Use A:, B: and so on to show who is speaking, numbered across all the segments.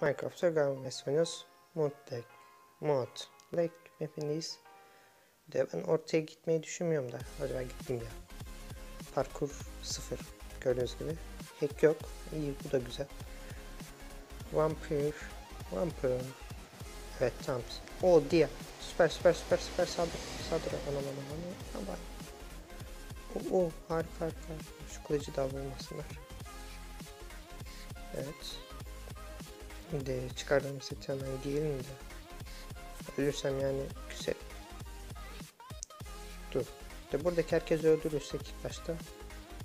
A: Minecraft'ta Garmes oynuyoruz. Mod Lake. Mod Lake mapindeyiz. De ben ortaya gitmeyi düşünmüyorum da. Acaba gittim ya. Parkur sıfır. Gördüğünüz gibi. Hack yok. İyi bu da güzel. Vampire. Vampire. Evet tamam. O diye. Süper süper süper süper saldır. Saldır. Anam anam anam. Anam. O, o harika harika. Şu kılıcı da vurmasınlar. Evet. Şimdi çıkardığım seti hemen giyelim de. Ölürsem yani güzel. Dur. De buradaki herkesi öldürürsek ilk başta.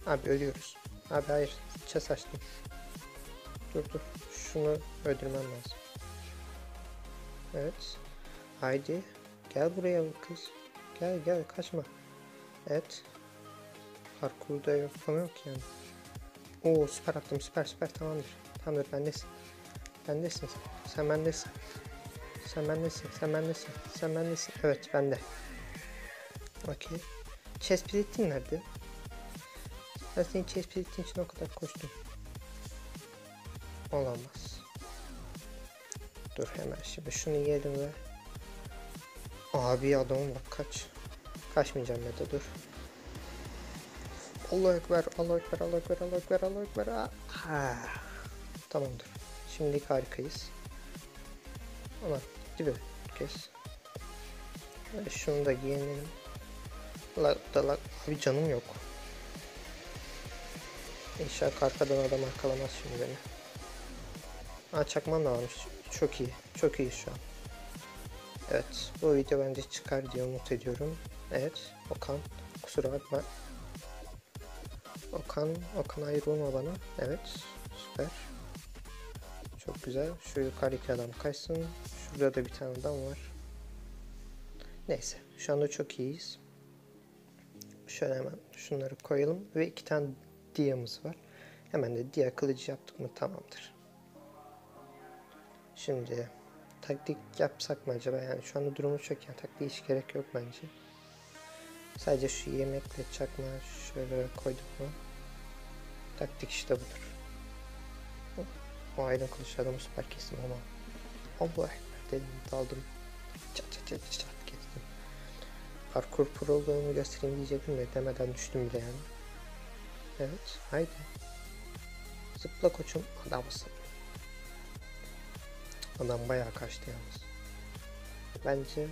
A: Abi ölüyoruz. Abi hayır. Çes açtım. Dur dur. Şunu öldürmem lazım. Evet. Haydi. Gel buraya kız. Gel gel kaçma. Evet. Parkurda falan yok yani. Oo süper attım süper süper tamamdır. Tamamdır bendesin. Sen. Sen bendesin. Sen bendesin. Sen bendesin. Sen bendesin. Evet bende. Okey. Chestplate'in nerede? Ben senin chestplate'in için o kadar koştum. Olamaz. Dur hemen şimdi şunu yiyelim ve Abi adamım bak kaç. Kaçmayacağım ya da dur. Allah ekber, Allah ekber, Allah ekber, Allah ekber, Allah ekber. Ah. Tamamdır. Şimdilik harikayız. Ama gibi kes. Şunu da giyinelim. La, abi canım yok. İnşallah arkadan adam arkalamaz şimdi beni. Aa çakmam da varmış. Çok iyi. Çok iyi şu an. Evet. Bu video bence çıkar diye umut ediyorum. Evet. Okan. Kusura bakma. Okan. Okan hayır olma bana. Evet. Süper. Güzel. Şu yukarıdaki adam kaçsın. Şurada da bir tane adam var. Neyse. Şu anda çok iyiyiz. Şöyle hemen şunları koyalım. Ve iki tane diyamız var. Hemen de diya kılıcı yaptık mı tamamdır. Şimdi taktik yapsak mı acaba? Yani şu anda durumu çok yani taktiğe hiç gerek yok bence. Sadece şu yemekle çakma şöyle koyduk mu? Taktik işte budur. O aydın kılıç adamı süper kestim ama. Allah ekber dedim daldım. Çat çat çat çat kestim. Parkur pro olduğumu göstereyim diyecektim de demeden düştüm bile yani. Evet haydi. Zıpla koçum adamsın. Adam bayağı kaçtı yalnız. Bence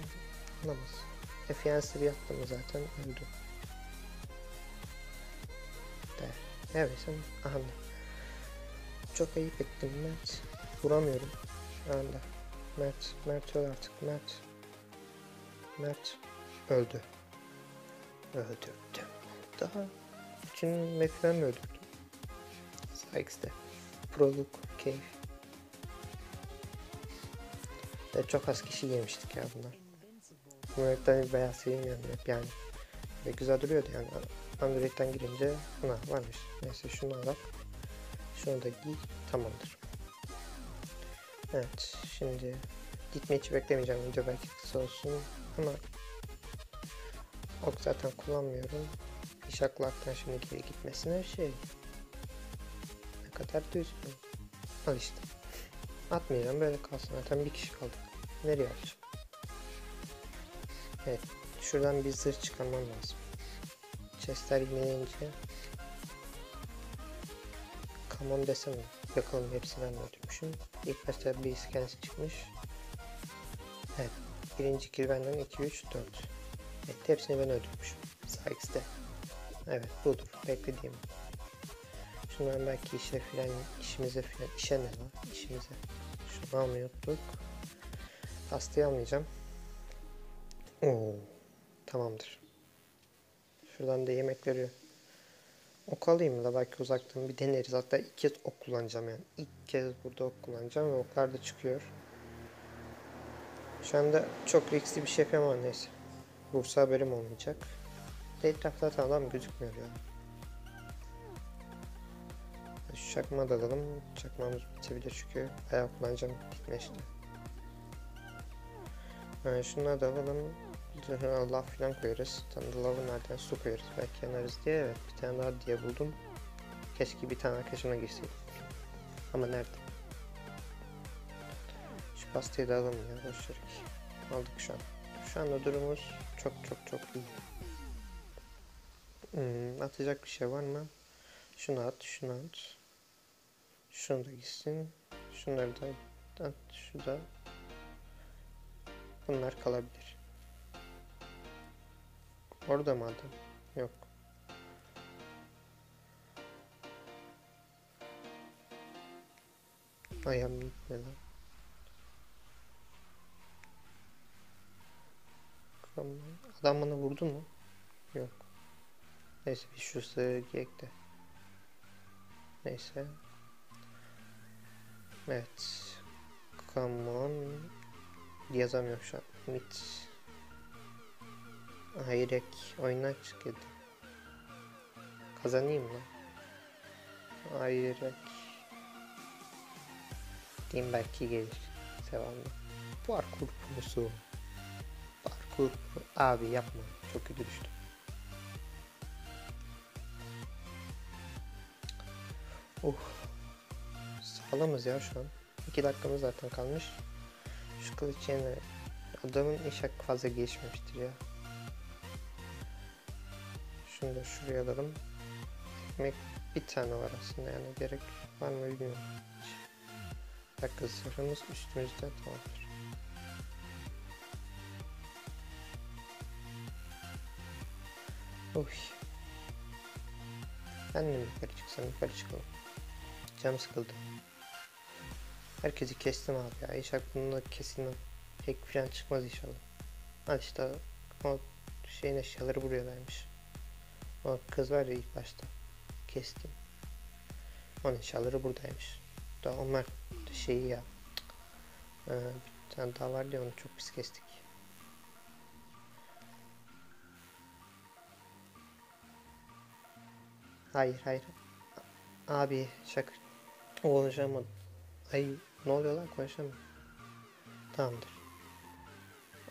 A: olamaz. Efiyansır yaptım zaten öldü. De. Evet aha. Çok ayıp ettim Mert. Vuramıyorum şu anda. Mert, Mert öl artık Mert. Mert öldü. Öldürdüm. Daha bütün map'i ben mi öldürdüm? Sykes'te. Proluk, keyif. De çok az kişi yemiştik ya bunlar. Bu map'ten bayağı sevmiyorum hep yani. Ve güzel duruyordu yani. Android'den girince buna varmış. Neyse şunu alalım. Şunu da giy. Tamamdır. Evet. Şimdi gitmeyi hiç beklemeyeceğim. Video belki kısa olsun. Ama ok zaten kullanmıyorum. İşaklaktan şimdi geri gitmesine şey. Ne kadar düz bu. Al işte. Atmayacağım böyle kalsın. Zaten bir kişi kaldı. Nereye atacağım? Evet. Şuradan bir zırh çıkarmam lazım. Chestler yenilince Kamon desem bakalım hepsini öldürmüşüm. İlk başta bir kendisi çıkmış. Evet. Birinci kill benden 2, 3, 4. Evet hepsini ben öldürmüşüm. Sykes'te. Evet budur. Beklediğim. Şundan belki işe filan işimize filan işe ne lan işimize. Şunu almıyorduk. Hastayı almayacağım. Oo, tamamdır. Şuradan da yemekleri ok alayım da belki uzaktan bir deneriz. Hatta ilk kez ok kullanacağım yani. İlk kez burada ok kullanacağım ve oklar da çıkıyor. Şu anda çok riskli bir şey yapamam neyse. Vursa haberim olmayacak. Etrafta zaten adam gözükmüyor ya. Şu çakma da alalım. Çakmamız bitebilir çünkü bayağı kullanacağım gitme Yani şunları da alalım. Lav falan koyarız. Da lavı nereden su koyarız belki yanarız diye. Evet bir tane daha diye buldum. Keşke bir tane arkadaşıma girseydim. Ama nerede? pastayı da alalım ya. Boş ver. Aldık şu an. Şu anda durumumuz çok çok çok iyi. Hmm, atacak bir şey var mı? Şunu at, şunu at. Şunu da gitsin. Şunları da at, şu da. Bunlar kalabilir. Orada mı adam? Yok. Ayağım gitme lan. Tamam. Adam bana vurdu mu? Yok. Neyse bir şu de. Neyse. Evet. Come on. Yazamıyorum şu an. Mit. Hayrek. Oyundan çıkıyordu. Kazanayım mı? Hayrek. Diyeyim belki gelir. Sevamlı. Parkur prosu. Parkur. Abi yapma. Çok kötü düştüm. Uh. Sağlamız ya şu an. 2 dakikamız zaten kalmış. Şu kılıç yine adamın iş hakkı fazla gelişmemiştir ya. Şunu da şuraya alalım. Ekmek bir tane var aslında yani gerek var mı bilmiyorum. Dakika zırhımız üstümüzde tamamdır. Uy. Mi yukarı çıksam yukarı çıkalım. Canım sıkıldı. Herkesi kestim abi ya. İş hakkında kesin pek falan çıkmaz inşallah. Hadi işte o şeyin eşyaları buradaymış. O kız var ya ilk başta. Kestim. Onun eşyaları buradaymış. Da onlar şeyi ya. Ee, bir tane daha vardı ya onu çok pis kestik. Hayır hayır. Abi şaka. Konuşamadım. Ay ne oluyor lan konuşamıyorum. Tamamdır.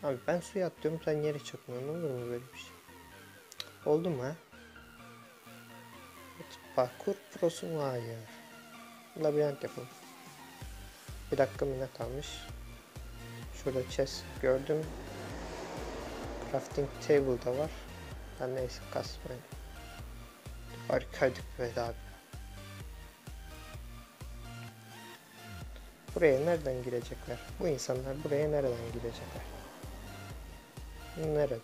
A: Abi ben suya atlıyorum sen yere çakmıyorsun. Olur mu böyle bir şey? Oldu mu ha? Parkur prosu ya. Labirent yapalım. Bir dakika minnet almış. Şurada chest gördüm. Crafting table da var. Ben neyse kasmayın. Harikaydık böyle abi. Buraya nereden girecekler? Bu insanlar buraya nereden girecekler? Nereden?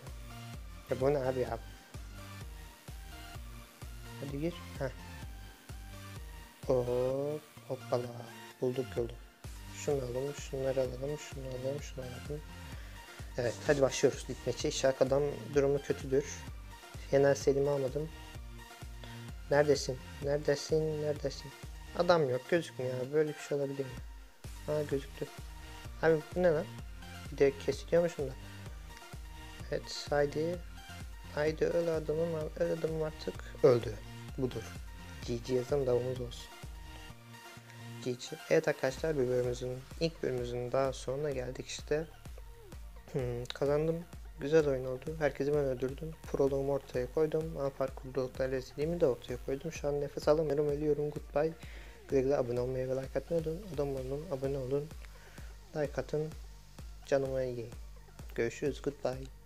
A: Ya bu ne abi ya? Hadi gir. Heh. Hop, hoppala. Bulduk yolu. Şunu alalım, şunları alalım, şunu alalım, şunu alalım. Evet, hadi başlıyoruz lig maçı. Şark adam durumu kötüdür. Yener Selim'i almadım. Neredesin? Neredesin? Neredesin? Adam yok, gözükmüyor. Böyle bir şey olabilir mi? Ha gözüktü. Abi bu ne lan? Bir de kesiliyormuşum da. Evet haydi. Haydi öl adamım öl adamım artık öldü. Budur. GG yazalım davumuz olsun. GG. Evet arkadaşlar bir bölümümüzün ilk bölümümüzün daha sonuna geldik işte. Hmm, kazandım. Güzel oyun oldu. Herkesi ben öldürdüm. Proloğumu ortaya koydum. Ama parkurda rezilliğimi de ortaya koydum. Şu an nefes alamıyorum. Ölüyorum. Goodbye. Güle güle abone olmayı ve like atmayı unutmayın. Adam olun, abone olun. Like atın. Canıma iyi. Görüşürüz. Goodbye.